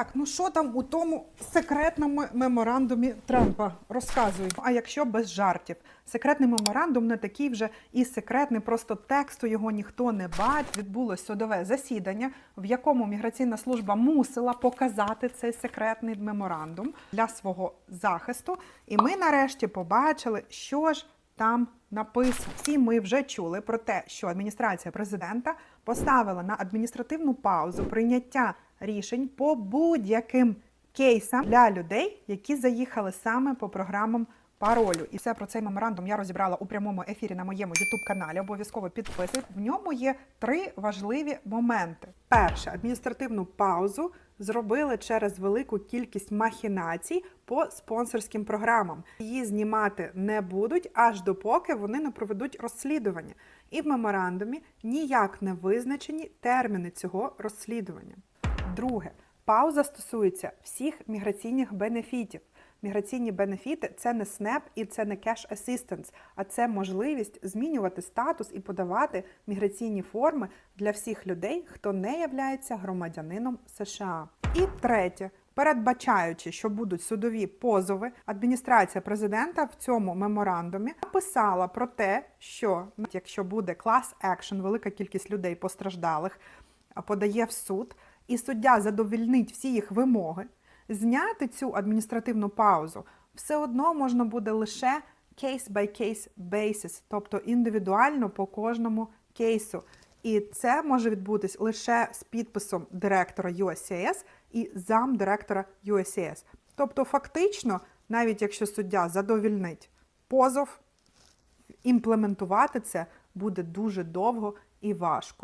Так, ну що там у тому секретному меморандумі Трампа розказують? А якщо без жартів, секретний меморандум не такий вже і секретний, просто тексту його ніхто не бачить. Відбулось судове засідання, в якому міграційна служба мусила показати цей секретний меморандум для свого захисту. І ми нарешті побачили, що ж там написано. Всі ми вже чули про те, що адміністрація президента поставила на адміністративну паузу прийняття рішень по будь-яким кейсам для людей, які заїхали саме по програмам паролю. І все про цей меморандум я розібрала у прямому ефірі на моєму youtube каналі. Обов'язково підписуйтесь. В ньому є три важливі моменти. Перше, адміністративну паузу зробили через велику кількість махінацій по спонсорським програмам. Її знімати не будуть аж допоки вони не проведуть розслідування. І в меморандумі ніяк не визначені терміни цього розслідування. Друге, пауза стосується всіх міграційних бенефітів. Міграційні бенефіти це не СНЕП і це не cash assistance, а це можливість змінювати статус і подавати міграційні форми для всіх людей, хто не являється громадянином США. І третє. Передбачаючи, що будуть судові позови, адміністрація президента в цьому меморандумі написала про те, що якщо буде клас екшн, велика кількість людей постраждалих подає в суд, і суддя задовільнить всі їх вимоги, зняти цю адміністративну паузу все одно можна буде лише case-by-case basis, тобто індивідуально по кожному кейсу. І це може відбутись лише з підписом директора USCIS і замдиректора USCIS. Тобто, фактично, навіть якщо суддя задовільнить позов, імплементувати це буде дуже довго і важко.